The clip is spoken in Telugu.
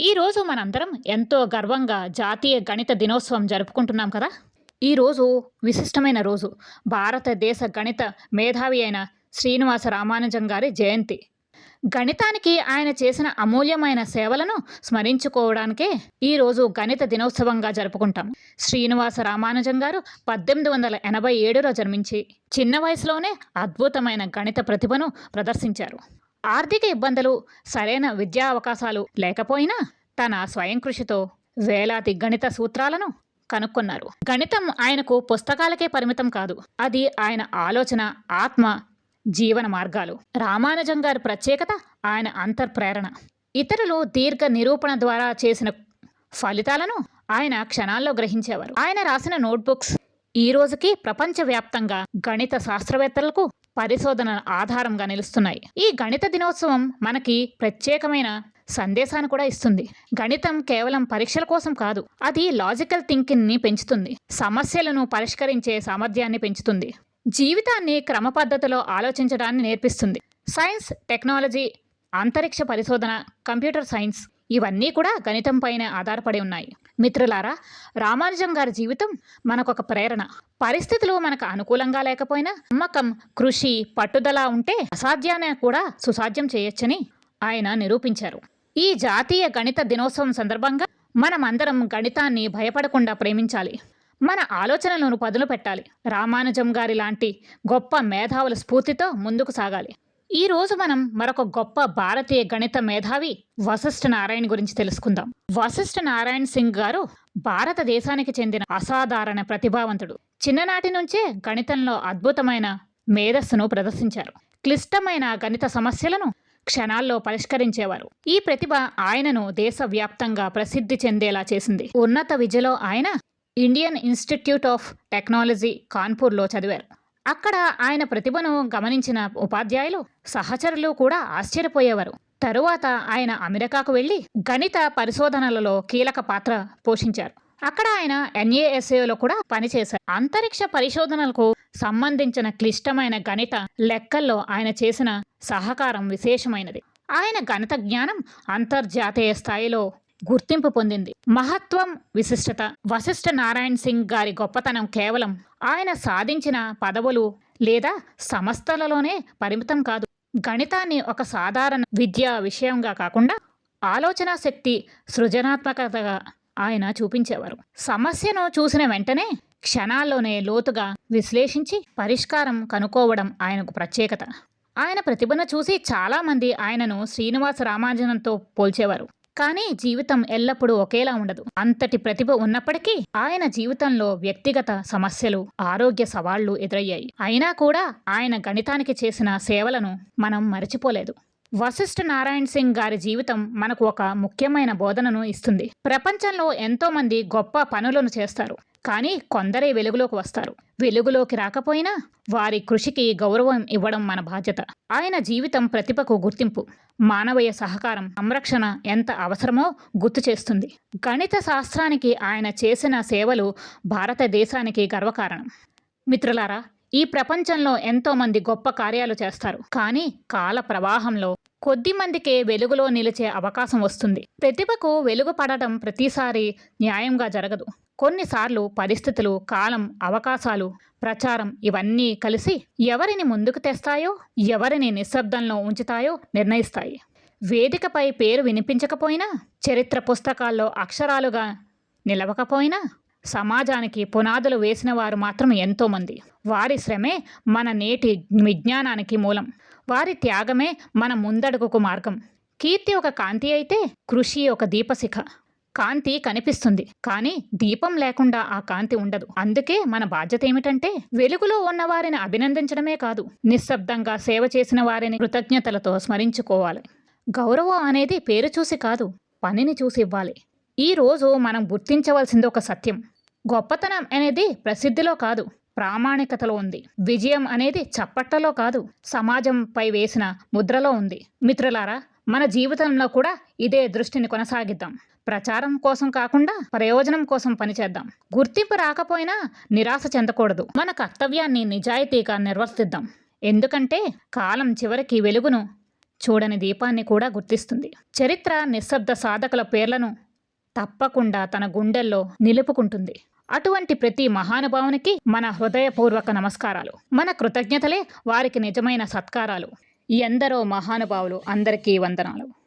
ఈ రోజు మనందరం ఎంతో గర్వంగా జాతీయ గణిత దినోత్సవం జరుపుకుంటున్నాం కదా? ఈ రోజు విశిష్టమైన రోజు. భారతదేశ గణిత మేధావి అయిన శ్రీనివాస రామానుజం గారి జయంతి. గణితానికి ఆయన చేసిన అమూల్యమైన సేవలను స్మరించుకోవడానికే ఈ రోజు గణిత దినోత్సవంగా జరుపుకుంటాం. శ్రీనివాస రామానుజం గారు పద్దెనిమిది వందల ఎనభై ఏడులో జన్మించి చిన్న వయసులోనే అద్భుతమైన గణిత ప్రతిభను ప్రదర్శించారు. ఆర్థిక ఇబ్బందులు సరైన విద్యా అవకాశాలు లేకపోయినా తన స్వయం కృషితో వేలాది గణిత సూత్రాలను కనుక్కున్నారు. గణితం ఆయనకు పుస్తకాలకే పరిమితం కాదు. అది ఆయన ఆలోచన ఆత్మ జీవన మార్గాలు. రామానుజం గారి ప్రత్యేకత ఆయన అంతర్ప్రేరణ ఇతరులు దీర్ఘ నిరూపణ ద్వారా చేసిన ఫలితాలను ఆయన క్షణాల్లో గ్రహించేవారు. ఆయన రాసిన నోట్బుక్స్ ఈ రోజుకి ప్రపంచవ్యాప్తంగా గణిత శాస్త్రవేత్తలకు పరిశోధన ఆధారంగా నిలుస్తున్నాయి. ఈ గణిత దినోత్సవం మనకి ప్రత్యేకమైన సందేశాన్ని కూడా ఇస్తుంది. గణితం కేవలం పరీక్షల కోసం కాదు అది లాజికల్ థింకింగ్ని పెంచుతుంది. సమస్యలను పరిష్కరించే సామర్థ్యాన్ని పెంచుతుంది. జీవితాన్ని క్రమపద్ధతిలో ఆలోచించడాన్ని నేర్పిస్తుంది. సైన్స్ టెక్నాలజీ అంతరిక్ష పరిశోధన కంప్యూటర్ సైన్స్ ఇవన్నీ కూడా గణితం పైన ఆధారపడి ఉన్నాయి. మిత్రులారా రామానుజం గారి జీవితం మనకొక ప్రేరణ. పరిస్థితులు మనకు అనుకూలంగా లేకపోయినా నమ్మకం కృషి పట్టుదల ఉంటే అసాధ్యాన్ని కూడా సుసాధ్యం చేయొచ్చని ఆయన నిరూపించారు. ఈ జాతీయ గణిత దినోత్సవం సందర్భంగా మనమందరం గణితాన్ని భయపడకుండా ప్రేమించాలి. మన ఆలోచనలను పదులు పెట్టాలి రామానుజం గారి లాంటి గొప్ప మేధావుల స్ఫూర్తితో ముందుకు సాగాలి. ఈ రోజు మనం మరొక గొప్ప భారతీయ గణిత మేధావి వశిష్ఠ నారాయణ గురించి తెలుసుకుందాం. వశిష్ఠ నారాయణ సింగ్ గారు భారతదేశానికి చెందిన అసాధారణ ప్రతిభావంతుడు. చిన్ననాటి నుంచే గణితంలో అద్భుతమైన మేధస్సును ప్రదర్శించారు. క్లిష్టమైన గణిత సమస్యలను క్షణాల్లో పరిష్కరించేవారు. ఈ ప్రతిభ ఆయనను దేశవ్యాప్తంగా ప్రసిద్ధి చెందేలా చేసింది. ఉన్నత విద్యలో ఆయన ఇండియన్ ఇన్స్టిట్యూట్ ఆఫ్ టెక్నాలజీ కాన్పూర్లో చదివారు. అక్కడ ఆయన ప్రతిభను గమనించిన ఉపాధ్యాయులు సహచరులు కూడా ఆశ్చర్యపోయేవారు. తరువాత ఆయన అమెరికాకు వెళ్ళి గణిత పరిశోధనలలో కీలక పాత్ర పోషించారు. అక్కడ ఆయన ఎన్ఏఎస్ఏలో కూడా పనిచేశారు. అంతరిక్ష పరిశోధనలకు సంబంధించిన క్లిష్టమైన గణిత లెక్కల్లో ఆయన చేసిన సహకారం విశేషమైనది. ఆయన గణిత జ్ఞానం అంతర్జాతీయ స్థాయిలో గుర్తింపు పొందింది. మహత్వం విశిష్టత వశిష్ఠ నారాయణ్ సింగ్ గారి గొప్పతనం కేవలం ఆయన సాధించిన పదవులు లేదా సంస్థలలోనే పరిమితం కాదు. గణితాన్ని ఒక సాధారణ విద్యా విషయంగా కాకుండా ఆలోచన శక్తి సృజనాత్మకతగా ఆయన చూపించేవారు. సమస్యను చూసిన వెంటనే క్షణాల్లోనే లోతుగా విశ్లేషించి పరిష్కారం కనుక్కోవడం ఆయనకు ప్రత్యేకత. ఆయన ప్రతిభను చూసి చాలామంది ఆయనను శ్రీనివాస రామానుజనంతో పోల్చేవారు. కానీ జీవితం ఎల్లప్పుడూ ఒకేలా ఉండదు. అంతటి ప్రతిభ ఉన్నప్పటికీ ఆయన జీవితంలో వ్యక్తిగత సమస్యలు ఆరోగ్య సవాళ్ళు ఎదురయ్యాయి. అయినా కూడా ఆయన గణితానికి చేసిన సేవలను మనం మరచిపోలేదు. వశిష్ఠ నారాయణ్ సింగ్ గారి జీవితం మనకు ఒక ముఖ్యమైన బోధనను ఇస్తుంది. ప్రపంచంలో ఎంతోమంది గొప్ప పనులను చేస్తారు. కానీ కొందరే వెలుగులోకి వస్తారు. వెలుగులోకి రాకపోయినా వారి కృషికి గౌరవం ఇవ్వడం మన బాధ్యత. ఆయన జీవితం ప్రతిభకు గుర్తింపు మానవీయ సహకారం సంరక్షణ ఎంత అవసరమో గుర్తు చేస్తుంది. గణిత శాస్త్రానికి ఆయన చేసిన సేవలు భారతదేశానికి గర్వకారణం. మిత్రులారా ఈ ప్రపంచంలో ఎంతోమంది గొప్ప కార్యాలు చేస్తారు. కానీ కాల ప్రవాహంలో కొద్ది మందికే వెలుగులో నిలిచే అవకాశం వస్తుంది. ప్రతిభకు వెలుగు పడటం ప్రతిసారి న్యాయంగా జరగదు. కొన్నిసార్లు పరిస్థితులు కాలం అవకాశాలు ప్రచారం ఇవన్నీ కలిసి ఎవరిని ముందుకు తెస్తాయో ఎవరిని నిశ్శబ్దంలో ఉంచుతాయో నిర్ణయిస్తాయి. వేదికపై పేరు వినిపించకపోయినా చరిత్ర పుస్తకాల్లో అక్షరాలుగా నిలవకపోయినా సమాజానికి పునాదులు వేసిన వారు మాత్రం ఎంతోమంది. వారి శ్రమే మన నేటి విజ్ఞానానికి మూలం. వారి త్యాగమే మన ముందడుగుకు మార్గం. కీర్తి ఒక కాంతి అయితే కృషి ఒక దీపశిఖ. కాంతి కనిపిస్తుంది కానీ దీపం లేకుండా ఆ కాంతి ఉండదు. అందుకే మన బాధ్యత ఏమిటంటే వెలుగులో ఉన్న వారిని అభినందించడమే కాదు నిశ్శబ్దంగా సేవ చేసిన వారిని కృతజ్ఞతలతో స్మరించుకోవాలి. గౌరవం అనేది పేరు చూసి కాదు పనిని చూసి ఇవ్వాలి. ఈ రోజు మనం గుర్తించవలసింది ఒక సత్యం. గొప్పతనం అనేది ప్రసిద్ధిలో కాదు ప్రామాణికతలో ఉంది. విజయం అనేది చప్పట్లలో కాదు సమాజంపై వేసిన ముద్రలో ఉంది. మిత్రులారా మన జీవితంలో కూడా ఇదే దృష్టిని కొనసాగిద్దాం. ప్రచారం కోసం కాకుండా ప్రయోజనం కోసం పనిచేద్దాం. గుర్తింపు రాకపోయినా నిరాశ చెందకూడదు. మన కర్తవ్యాన్ని నిజాయితీగా నిర్వర్తిద్దాం. ఎందుకంటే కాలం చివరికి వెలుగును చూడని దీపాన్ని కూడా గుర్తిస్తుంది. చరిత్ర నిశ్శబ్ద సాధకుల పేర్లను తప్పకుండా తన గుండెల్లో నిలుపుకుంటుంది. అటువంటి ప్రతి మహానుభావునికి మన హృదయపూర్వక నమస్కారాలు. మన కృతజ్ఞతలే వారికి నిజమైన సత్కారాలు. ఎందరో మహానుభావులు అందరికీ వందనాలు.